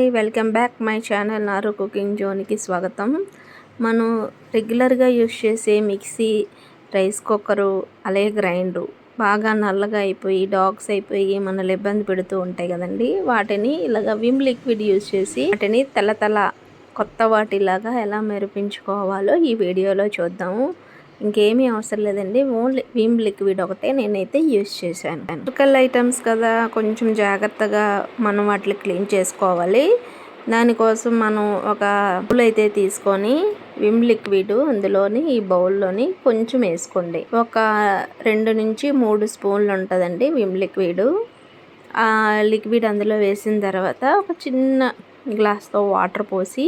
Hi welcome back my channel Naru cooking జోన్కి స్వాగతం. మనం రెగ్యులర్గా యూస్ చేసే మిక్సీ రైస్ కుక్కరు అలాగే గ్రైండరు బాగా నల్లగా అయిపోయి డాగ్స్ అయిపోయి మనల్ని ఇబ్బంది పెడుతూ ఉంటాయి కదండి. వాటిని ఇలాగ విమ్ లిక్విడ్ యూస్ చేసి వాటిని తెల్ల తెల్ల కొత్త వాటిలాగా ఎలా మెరిపించుకోవాలో ఈ వీడియోలో చూద్దాము. ఇంకేమీ అవసరం లేదండి. ఓన్లీ విమ్ లిక్విడ్ ఒకటే నేనైతే యూస్ చేశాను. ఎలక్ట్రికల్ ఐటమ్స్ కదా కొంచెం జాగ్రత్తగా మనం వాటిని క్లీన్ చేసుకోవాలి. దానికోసం మనం ఒక బౌల్ అయితే తీసుకొని విమ్ లిక్విడ్ అందులోని ఈ బౌల్లోని కొంచెం వేసుకోండి. ఒక రెండు నుంచి మూడు స్పూన్లు ఉంటుందండి విమ్ లిక్విడ్. ఆ లిక్విడ్ అందులో వేసిన తర్వాత ఒక చిన్న గ్లాస్తో వాటర్ పోసి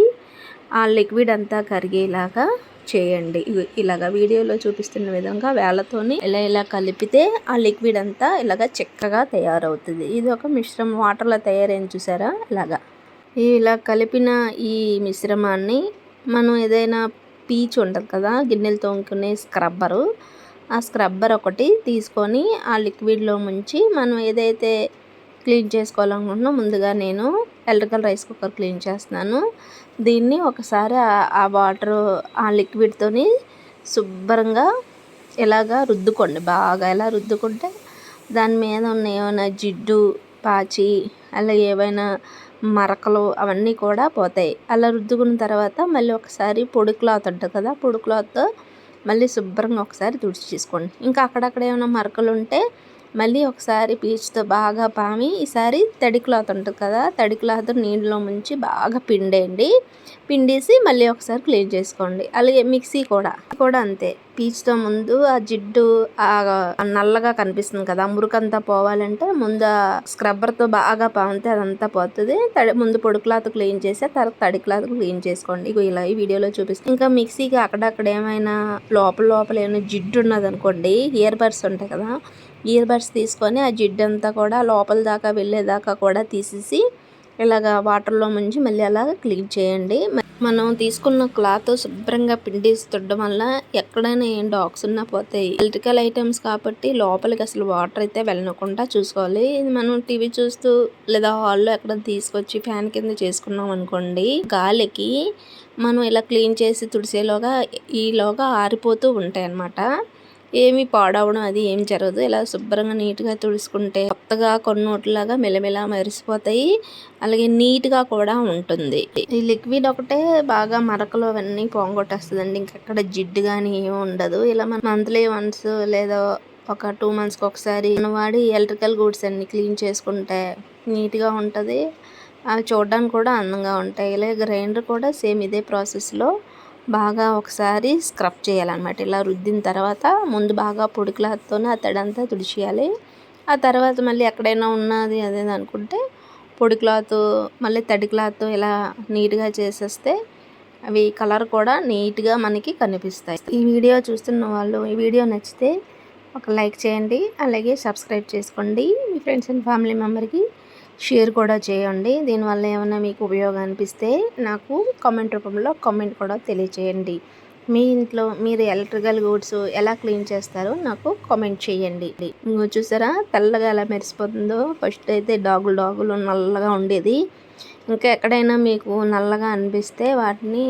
ఆ లిక్విడ్ అంతా కరిగేలాగా చేయండి. ఇలాగ వీడియోలో చూపిస్తున్న విధంగా వేళ్ళతోని ఇలా ఇలా కలిపితే ఆ లిక్విడ్ అంతా ఇలాగ చక్కగా తయారవుతుంది. ఇది ఒక మిశ్రమం వాటర్లో తయారైంది చూసారా? ఇలాగా. ఇలా కలిపిన ఈ మిశ్రమాన్ని మనం ఏదైనా పీచ్ ఉంటుంది కదా గిన్నెలు తోముకునే స్క్రబ్బరు. ఆ స్క్రబ్బర్ ఒకటి తీసుకొని ఆ లిక్విడ్లో ముంచి మనం ఏదైతే క్లీన్ చేసుకోవాలనుకుంటున్నా ముందుగా నేను ఎలక్ట్రికల్ రైస్ కుక్కర్ క్లీన్ చేస్తున్నాను. దీన్ని ఒకసారి ఆ వాటర్ ఆ లిక్విడ్తోని శుభ్రంగా ఇలాగా రుద్దుకోండి. బాగా ఎలా రుద్దుకుంటే దాని మీద ఉన్న ఏమైనా జిడ్డు పాచి అలా ఏవైనా మరకలు అవన్నీ కూడా పోతాయి. అలా రుద్దుకున్న తర్వాత మళ్ళీ ఒకసారి పొడి క్లాత్ ఉంటుంది కదా పొడి క్లాత్తో మళ్ళీ శుభ్రంగా ఒకసారి తుడిచి తీసుకోండి. ఇంకా అక్కడక్కడ ఏమైనా మరకలు ఉంటే మళ్ళీ ఒకసారి పీచుతో బాగా పామి ఈసారి తడి క్లాత్ ఉంటుంది కదా తడి క్లాత్ నీళ్ళలో ముంచి బాగా పిండేయండి. పిండేసి మళ్ళీ ఒకసారి క్లీన్ చేసుకోండి. అలాగే మిక్సీ కూడా. కూడా అంతే. పీచుతో ముందు ఆ జిడ్డు ఆ నల్లగా కనిపిస్తుంది కదా మురుకంతా పోవాలంటే ముందు స్క్రబ్బర్తో బాగా పామితే అదంతా పోతుంది. తడి ముందు పొడి క్లాత్ క్లీన్ చేసి తర్వాత తడి క్లాత్ క్లీన్ చేసుకోండి. ఇక ఇలా ఈ వీడియోలో చూపిస్తాను ఇంకా మిక్సీకి అక్కడక్కడ ఏమైనా లోపల లోపల ఏమైనా జిడ్డు ఉన్నది అనుకోండి ఇయర్ బడ్స్ ఉంటాయి కదా ఇయర్ బడ్స్ తీసుకొని ఆ జిడ్డు అంతా కూడా లోపల దాకా వెళ్ళేదాకా కూడా తీసేసి ఇలాగ వాటర్లో ముంచి మళ్ళీ అలా క్లీన్ చేయండి. మనం తీసుకున్న క్లాత్ శుభ్రంగా పిండేసి తుడడం వల్ల ఎక్కడైనా ఏం డాగ్స్ ఉన్నా పోతాయి. ఎలక్ట్రికల్ ఐటమ్స్ కాబట్టి లోపలికి అసలు వాటర్ అయితే వెళ్ళకుండా చూసుకోవాలి. మనం టీవీ చూస్తూ లేదా హాల్లో ఎక్కడ తీసుకొచ్చి ఫ్యాన్ కింద చేసుకున్నాం అనుకోండి గాలికి మనం ఇలా క్లీన్ చేసి తుడిసేలోగా ఈలోగా ఆరిపోతూ ఉంటాయి అన్నమాట ఏమి పాడవడం అది ఏం జరగదు. ఇలా శుభ్రంగా నీట్గా తుడుచుకుంటే కొత్తగా కొన్నోట్లాగా మెలమెలా మెరిసిపోతాయి. అలాగే నీట్గా కూడా ఉంటుంది. ఈ లిక్విడ్ ఒకటే బాగా మరకలు అవన్నీ పొంగొట్టేస్తుందండి. ఇంకెక్కడ జిడ్డు కానీ ఏమి ఉండదు. ఇలా మన మంత్లీ వన్స్ లేదా ఒక టూ మంత్స్కి ఒకసారి వాడి ఎలక్ట్రికల్ గూడ్స్ అన్ని క్లీన్ చేసుకుంటే నీట్గా ఉంటుంది. అవి చూడడానికి కూడా అందంగా ఉంటాయి. ఇలా గ్రైండర్ కూడా సేమ్ ఇదే ప్రాసెస్లో బాగా ఒకసారి స్క్రబ్ చేయాలన్నమాట. ఇలా రుద్దిన తర్వాత ముందు బాగా పొడి క్లాత్తోనే ఆ తడంతా తుడిచేయాలి. ఆ తర్వాత మళ్ళీ ఎక్కడైనా ఉన్నది అదే అనుకుంటే పొడి క్లాత్ మళ్ళీ తడి క్లాత్ ఇలా నీట్గా చేసేస్తే అవి కలర్ కూడా నీట్గా మనకి కనిపిస్తాయి. ఈ వీడియో చూస్తున్న వాళ్ళు ఈ వీడియో నచ్చితే ఒక లైక్ చేయండి. అలాగే సబ్స్క్రైబ్ చేసుకోండి. మీ ఫ్రెండ్స్ అండ్ ఫ్యామిలీ మెంబర్కి షేర్ కూడా చేయండి. దీనివల్ల ఏమైనా మీకు ఉపయోగం అనిపిస్తే నాకు కామెంట్ రూపంలో కామెంట్ కూడా తెలియచేయండి. మీ ఇంట్లో మీరు ఎలక్ట్రికల్ గూడ్స్ ఎలా క్లీన్ చేస్తారో నాకు కామెంట్ చేయండి. ఇంకో చూసారా? తెల్లగా ఎలా మెరిసిపోతుందో. ఫస్ట్ అయితే డాగులు డాగులు నల్లగా ఉండేది. ఇంకా ఎక్కడైనా మీకు నల్లగా అనిపిస్తే వాటిని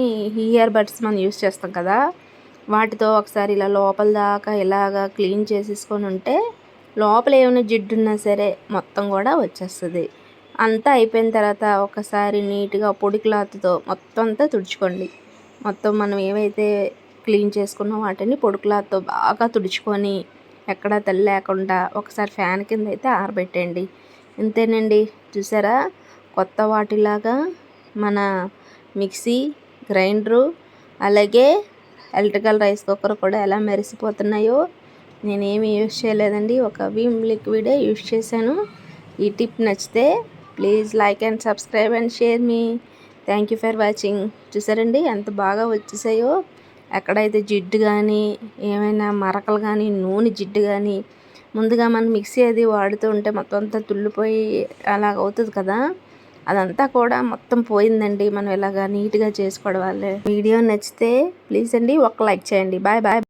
ఇయర్ బడ్స్ మనం యూస్ చేస్తాం కదా. వాటితో ఒకసారి ఇలా లోపల దాకా ఇలాగా క్లీన్ చేసేసుకొని ఉంటే లోపల ఏమైనా జిడ్డు ఉన్నా సరే మొత్తం కూడా వచ్చేస్తుంది. అంతా అయిపోయిన తర్వాత ఒకసారి నీట్గా పొడి క్లాత్తో మొత్తం అంతా తుడుచుకోండి. మొత్తం మనం ఏవైతే క్లీన్ చేసుకున్న వాటిని పొడి క్లాత్తో బాగా తుడుచుకొని ఎక్కడ తల్లి లేకుండా ఒకసారి ఫ్యాన్ కింద అయితే ఆరబెట్టండి ఇంతేనండి. చూసారా? కొత్త వాటిలాగా మన మిక్సీ గ్రైండరు అలాగే ఎలక్ట్రికల్ రైస్ కుక్కర్ కూడా ఎలా మెరిసిపోతున్నాయో నేనేమి యూస్ చేయలేదండి. ఒక విమ్ లిక్విడే యూస్ చేశాను. ఈ టిప్ నచ్చితే please like and subscribe and share me. Thank you for watching. చూసారండి ఎంత బాగా వచ్చేసాయో. ఎక్కడైతే జిడ్డు కానీ ఏమైనా మరకలు కానీ నూనె జిడ్డు కానీ ముందుగా మనం మిక్సీ అది వాడుతూ ఉంటే మొత్తం అంతా తుల్లిపోయి అలాగ అవుతుంది కదా. అదంతా కూడా మొత్తం పోయిందండి. మనం ఇలాగా నీట్గా చేసుకోవడం వల్లే. వీడియో నచ్చితే ప్లీజ్ అండి ఒక లైక్ చేయండి. Bye bye.